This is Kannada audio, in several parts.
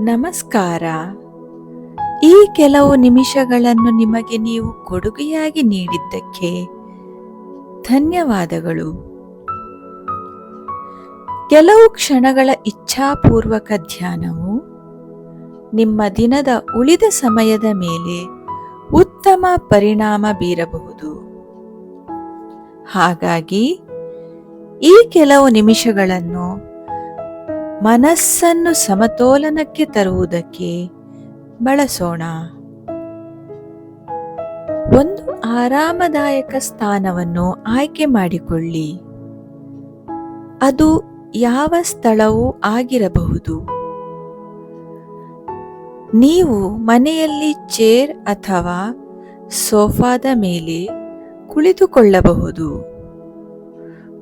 ನಮಸ್ಕಾರ. ಈ ಕೆಲವು ನಿಮಿಷಗಳನ್ನು ನಿಮಗೆ ನೀವು ಕೊಡುಗೆಯಾಗಿ ನೀಡಿದ್ದಕ್ಕೆ ಧನ್ಯವಾದಗಳು. ಕೆಲವು ಕ್ಷಣಗಳ ಇಚ್ಛಾಪೂರ್ವಕ ಧ್ಯಾನವು ನಿಮ್ಮ ದಿನದ ಉಳಿದ ಸಮಯದ ಮೇಲೆ ಉತ್ತಮ ಪರಿಣಾಮ ಬೀರಬಹುದು. ಹಾಗಾಗಿ ಈ ಕೆಲವು ನಿಮಿಷಗಳನ್ನು ಮನಸ್ಸನ್ನು ಸಮತೋಲನಕ್ಕೆ ತರುವುದಕ್ಕೆ ಬಳಸೋಣ. ಒಂದು ಆರಾಮದಾಯಕ ಸ್ಥಾನವನ್ನು ಆಯ್ಕೆ ಮಾಡಿಕೊಳ್ಳಿ. ಅದು ಯಾವ ಸ್ಥಳವೂ ಆಗಿರಬಹುದು. ನೀವು ಮನೆಯಲ್ಲಿ ಚೇರ್ ಅಥವಾ ಸೋಫಾದ ಮೇಲೆ ಕುಳಿತುಕೊಳ್ಳಬಹುದು.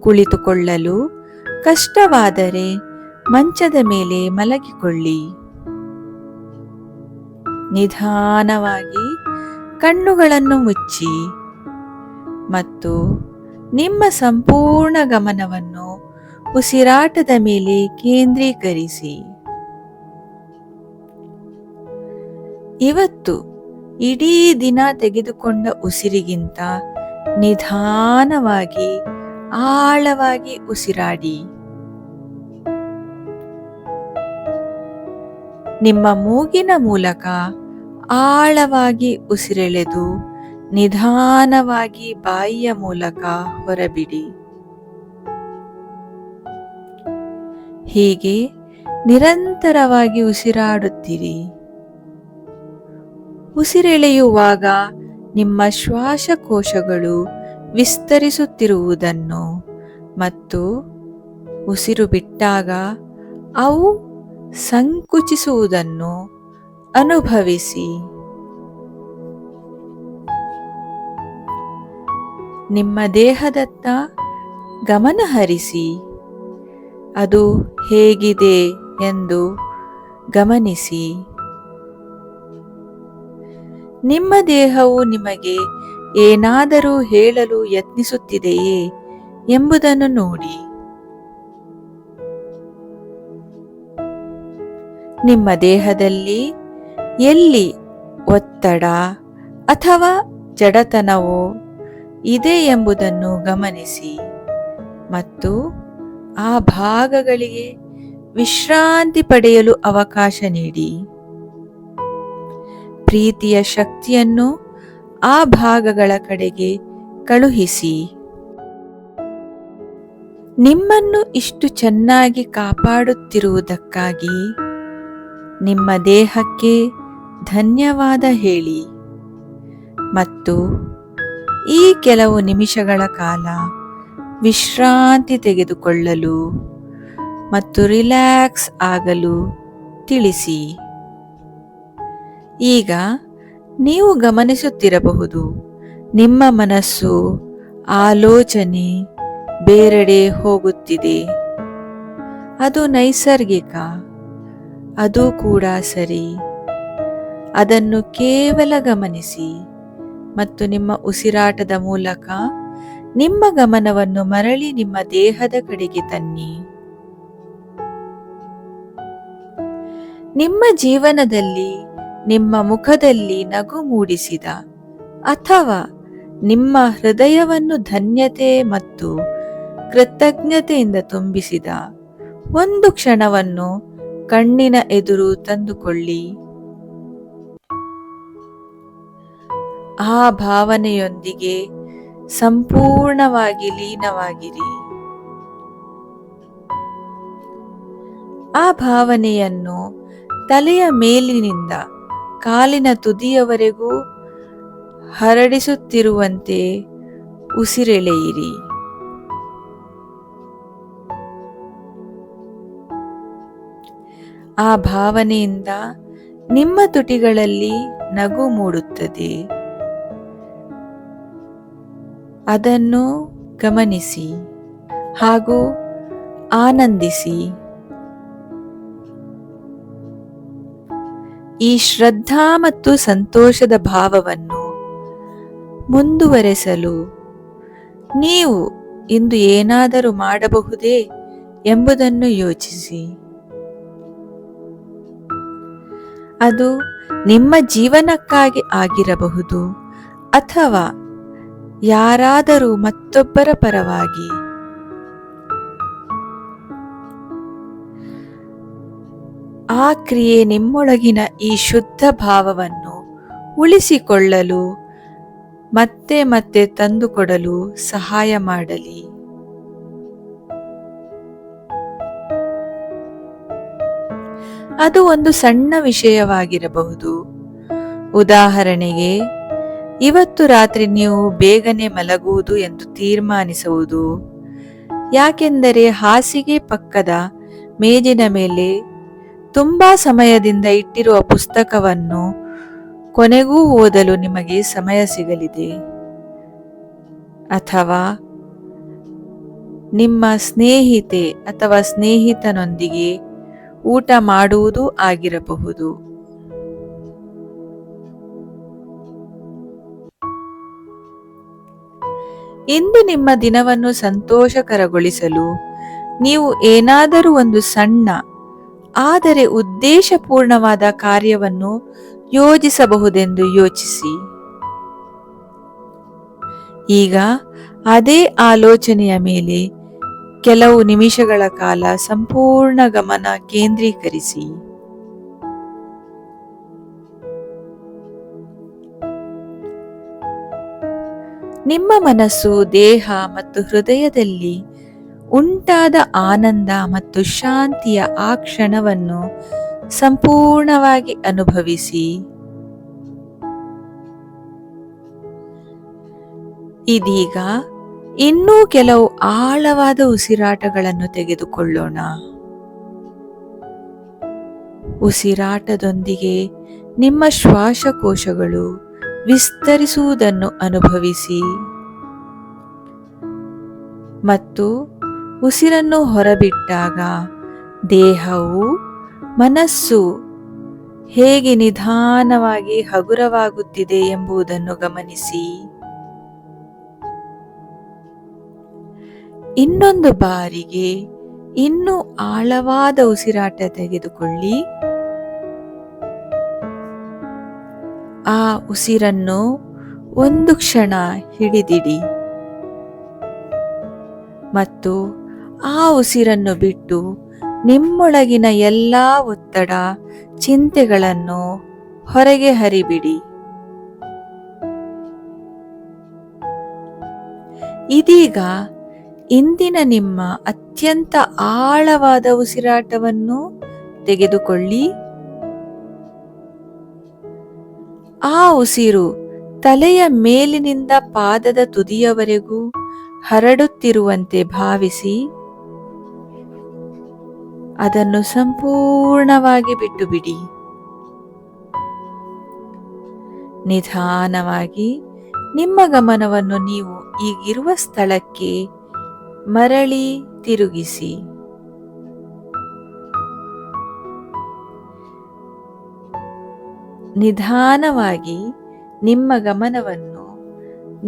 ಕುಳಿತುಕೊಳ್ಳಲು ಕಷ್ಟವಾದರೆ ಮಂಚದ ಮೇಲೆ ಮಲಗಿಕೊಳ್ಳಿ. ನಿಧಾನವಾಗಿ ಕಣ್ಣುಗಳನ್ನು ಮುಚ್ಚಿ ಮತ್ತು ನಿಮ್ಮ ಸಂಪೂರ್ಣ ಗಮನವನ್ನು ಉಸಿರಾಟದ ಮೇಲೆ ಕೇಂದ್ರೀಕರಿಸಿ. ಇವತ್ತು ಇಡೀ ದಿನ ತೆಗೆದುಕೊಂಡ ಉಸಿರಿಗಿಂತ ನಿಧಾನವಾಗಿ ಆಳವಾಗಿ ಉಸಿರಾಡಿ. ನಿಮ್ಮ ಮೂಗಿನ ಮೂಲಕ ಆಳವಾಗಿ ಉಸಿರೆಳೆದು ನಿಧಾನವಾಗಿ ಬಾಯಿಯ ಮೂಲಕ ಹೊರಬಿಡಿ. ಹೀಗೆ ನಿರಂತರವಾಗಿ ಉಸಿರಾಡುತ್ತೀರಿ. ಉಸಿರೆಳೆಯುವಾಗ ನಿಮ್ಮ ಶ್ವಾಸಕೋಶಗಳು ವಿಸ್ತರಿಸುತ್ತಿರುವುದನ್ನು ಮತ್ತು ಉಸಿರು ಬಿಟ್ಟಾಗ ಅವು ಸಂಕುಚಿಸುವುದನ್ನು ಅನುಭವಿಸಿ. ನಿಮ್ಮ ದೇಹದತ್ತ ಗಮನ ಹರಿಸಿ. ಅದು ಹೇಗಿದೆ ಎಂದು ಗಮನಿಸಿ. ನಿಮ್ಮ ದೇಹವು ನಿಮಗೆ ಏನಾದರೂ ಹೇಳಲು ಯತ್ನಿಸುತ್ತಿದೆಯೇ ಎಂಬುದನ್ನು ನೋಡಿ. ನಿಮ್ಮ ದೇಹದಲ್ಲಿ ಎಲ್ಲಿ ಒತ್ತಡ ಅಥವಾ ಜಡತನವೋ ಇದೆ ಎಂಬುದನ್ನು ಗಮನಿಸಿ ಮತ್ತು ಆ ಭಾಗಗಳಿಗೆ ವಿಶ್ರಾಂತಿ ಪಡೆಯಲು ಅವಕಾಶ ನೀಡಿ. ಪ್ರೀತಿಯ ಶಕ್ತಿಯನ್ನು ಆ ಭಾಗಗಳ ಕಡೆಗೆ ಕಳುಹಿಸಿ. ನಿಮ್ಮನ್ನು ಇಷ್ಟು ಚೆನ್ನಾಗಿ ಕಾಪಾಡುತ್ತಿರುವುದಕ್ಕಾಗಿ ನಿಮ್ಮ ದೇಹಕ್ಕೆ ಧನ್ಯವಾದ ಹೇಳಿ. ಮತ್ತು ಈ ಕೆಲವು ನಿಮಿಷಗಳ ಕಾಲ ವಿಶ್ರಾಂತಿ ತೆಗೆದುಕೊಳ್ಳಲು ಮತ್ತು ರಿಲ್ಯಾಕ್ಸ್ ಆಗಲು ತಿಳಿಸಿ. ಈಗ ನೀವು ಗಮನಿಸುತ್ತಿರಬಹುದು, ನಿಮ್ಮ ಮನಸ್ಸು ಆಲೋಚನೆ ಬೇರೆಡೆ ಹೋಗುತ್ತಿದೆ. ಅದು ನೈಸರ್ಗಿಕ. ಅದು ಕೂಡ ಸರಿ. ಅದನ್ನು ಕೇವಲ ಗಮನಿಸಿ ಮತ್ತು ನಿಮ್ಮ ಉಸಿರಾಟದ ಮೂಲಕ ನಿಮ್ಮ ಗಮನವನ್ನು ಮರಳಿ ನಿಮ್ಮ ದೇಹದ ಕಡೆಗೆ ತನ್ನಿ. ನಿಮ್ಮ ಜೀವನದಲ್ಲಿ, ನಿಮ್ಮ ಮುಖದಲ್ಲಿ ನಗು ಮೂಡಿಸಿದ ಅಥವಾ ನಿಮ್ಮ ಹೃದಯವನ್ನು ಧನ್ಯತೆ ಮತ್ತು ಕೃತಜ್ಞತೆಯಿಂದ ತುಂಬಿಸಿದ ಒಂದು ಕ್ಷಣವನ್ನು ಕಣ್ಣಿನ ಎದುರು ತಂದುಕೊಳ್ಳಿ. ಆ ಭಾವನೆಯೊಂದಿಗೆ ಸಂಪೂರ್ಣವಾಗಿ ಲೀನವಾಗಿರಿ. ಆ ಭಾವನೆಯನ್ನು ತಲೆಯ ಮೇಲಿನಿಂದ ಕಾಲಿನ ತುದಿಯವರೆಗೂ ಹರಡಿಸುತ್ತಿರುವಂತೆ ಉಸಿರೆಳೆಯಿರಿ. ಆ ಭಾವನೆಯಿಂದ ನಿಮ್ಮ ತುಟಿಗಳಲ್ಲಿ ನಗು ಮೂಡುತ್ತದೆ. ಅದನ್ನು ಗಮನಿಸಿ ಹಾಗೂ ಆನಂದಿಸಿ. ಈ ಶ್ರದ್ಧಾ ಮತ್ತು ಸಂತೋಷದ ಭಾವವನ್ನು ಮುಂದುವರೆಸಲು ನೀವು ಇಂದು ಏನಾದರೂ ಮಾಡಬಹುದೇ ಎಂಬುದನ್ನು ಯೋಚಿಸಿ. ಅದು ನಿಮ್ಮ ಜೀವನಕ್ಕಾಗಿ ಆಗಿರಬಹುದು ಅಥವಾ ಯಾರಾದರೂ ಮತ್ತೊಬ್ಬರ ಪರವಾಗಿ. ಆ ಕ್ರಿಯೆ ನಿಮ್ಮೊಳಗಿನ ಈ ಶುದ್ಧ ಭಾವವನ್ನು ಉಳಿಸಿಕೊಳ್ಳಲು ಮತ್ತೆ ಮತ್ತೆ ತಂದುಕೊಡಲು ಸಹಾಯ ಮಾಡಲಿ. ಅದು ಒಂದು ಸಣ್ಣ ವಿಷಯವಾಗಿರಬಹುದು. ಉದಾಹರಣೆಗೆ, ಇವತ್ತು ರಾತ್ರಿ ನೀವು ಬೇಗನೆ ಮಲಗುವುದು ಎಂದು ತೀರ್ಮಾನಿಸುವುದು. ಯಾಕೆಂದರೆ ಹಾಸಿಗೆ ಪಕ್ಕದ ಮೇಜಿನ ಮೇಲೆ ತುಂಬಾ ಸಮಯದಿಂದ ಇಟ್ಟಿರುವ ಪುಸ್ತಕವನ್ನು ಕೊನೆಗೂ ಓದಲು ನಿಮಗೆ ಸಮಯ ಸಿಗಲಿದೆ. ಅಥವಾ ನಿಮ್ಮ ಸ್ನೇಹಿತೆ ಅಥವಾ ಸ್ನೇಹಿತನೊಂದಿಗೆ ಊಟ ಮಾಡುವುದು ಆಗಿರಬಹುದು. ಇಂದು ನಿಮ್ಮ ದಿನವನ್ನು ಸಂತೋಷಕರಗೊಳಿಸಲು ನೀವು ಏನಾದರೂ ಒಂದು ಸಣ್ಣ, ಆದರೆ ಉದ್ದೇಶಪೂರ್ಣವಾದ ಕಾರ್ಯವನ್ನು ಯೋಜಿಸಬಹುದೆಂದು ಯೋಚಿಸಿ. ಈಗ ಅದೇ ಆಲೋಚನೆಯ ಮೇಲೆ ಕೆಲವು ನಿಮಿಷಗಳ ಕಾಲ ಸಂಪೂರ್ಣ ಗಮನ ಕೇಂದ್ರೀಕರಿಸಿ. ನಿಮ್ಮ ಮನಸ್ಸು ದೇಹ ಮತ್ತು ಹೃದಯದಲ್ಲಿ ಉಂಟಾದ ಆನಂದ ಮತ್ತು ಶಾಂತಿಯ ಆ ಕ್ಷಣವನ್ನು ಸಂಪೂರ್ಣವಾಗಿ ಅನುಭವಿಸಿ. ಇದೀಗ ಇನ್ನೂ ಕೆಲವು ಆಳವಾದ ಉಸಿರಾಟಗಳನ್ನು ತೆಗೆದುಕೊಳ್ಳೋಣ. ಉಸಿರಾಟದೊಂದಿಗೆ ನಿಮ್ಮ ಶ್ವಾಸಕೋಶಗಳು ವಿಸ್ತರಿಸುವುದನ್ನು ಅನುಭವಿಸಿ. ಮತ್ತು ಉಸಿರನ್ನು ಹೊರಬಿಟ್ಟಾಗ ದೇಹವು, ಮನಸ್ಸು ಹೇಗೆ ನಿಧಾನವಾಗಿ ಹಗುರವಾಗುತ್ತಿದೆ ಎಂಬುದನ್ನು ಗಮನಿಸಿ. ಇನ್ನೊಂದು ಬಾರಿಗೆ ಇನ್ನೂ ಆಳವಾದ ಉಸಿರಾಟ ತೆಗೆದುಕೊಳ್ಳಿ. ಆ ಉಸಿರನ್ನು ಒಂದು ಕ್ಷಣ ಹಿಡಿದಿಡಿ. ಮತ್ತು ಆ ಉಸಿರನ್ನು ಬಿಟ್ಟು ನಿಮ್ಮೊಳಗಿನ ಎಲ್ಲ ಒತ್ತಡ, ಚಿಂತೆಗಳನ್ನು ಹೊರಗೆ ಹರಿಬಿಡಿ. ಇದೀಗ ಇಂದಿನ ನಿಮ್ಮ ಅತ್ಯಂತ ಆಳವಾದ ಉಸಿರಾಟವನ್ನು ತೆಗೆದುಕೊಳ್ಳಿ. ಆ ಉಸಿರು ತಲೆಯ ಮೇಲಿನಿಂದ ಪಾದದ ತುದಿಯವರೆಗೂ ಹರಡುತ್ತಿರುವಂತೆ ಭಾವಿಸಿ, ಅದನ್ನು ಸಂಪೂರ್ಣವಾಗಿ ಬಿಟ್ಟು ಬಿಡಿ ನಿಧಾನವಾಗಿ ನಿಮ್ಮ ಗಮನವನ್ನು ನೀವು ಈಗಿರುವ ಸ್ಥಳಕ್ಕೆ ಮರಳಿ ತಿರುಗಿಸಿ. ನಿಧಾನವಾಗಿ ನಿಮ್ಮ ಗಮನವನ್ನು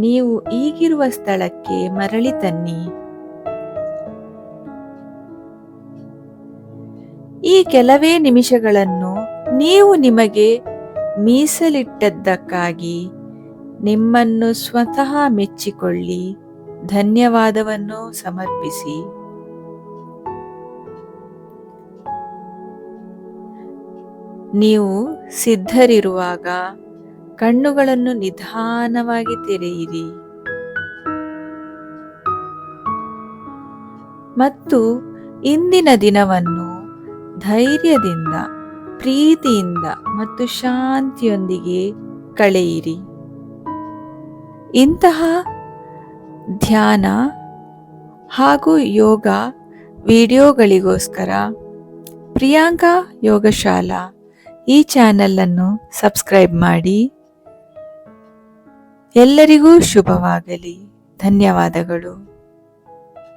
ನೀವು ಈಗಿರುವ ಸ್ಥಳಕ್ಕೆ ಮರಳಿ ತನ್ನಿ. ಈ ಕೆಲವೇ ನಿಮಿಷಗಳನ್ನು ನೀವು ನಿಮಗೆ ಮೀಸಲಿಟ್ಟದ್ದಕ್ಕಾಗಿ ನಿಮ್ಮನ್ನು ಸ್ವತಃ ಮೆಚ್ಚಿಕೊಳ್ಳಿ. ಧನ್ಯವಾದವನ್ನು ಸಮರ್ಪಿಸಿ. ನೀವು ಸಿದ್ಧರಿರುವಾಗ ಕಣ್ಣುಗಳನ್ನು ನಿಧಾನವಾಗಿ ತೆರೆಯಿರಿ. ಮತ್ತು ಇಂದಿನ ದಿನವನ್ನು ಧೈರ್ಯದಿಂದ, ಪ್ರೀತಿಯಿಂದ ಮತ್ತು ಶಾಂತಿಯೊಂದಿಗೆ ಕಳೆಯಿರಿ. ಇಂತಹ ಧ್ಯಾನ ಹಾಗೂ ಯೋಗ ವಿಡಿಯೋಗಳಿಗೋಸ್ಕರ ಪ್ರಿಯಾಂಕಾ ಯೋಗಶಾಲಾ ಈ ಚಾನಲನ್ನು ಸಬ್ಸ್ಕ್ರೈಬ್ ಮಾಡಿ. ಎಲ್ಲರಿಗೂ ಶುಭವಾಗಲಿ. ಧನ್ಯವಾದಗಳು.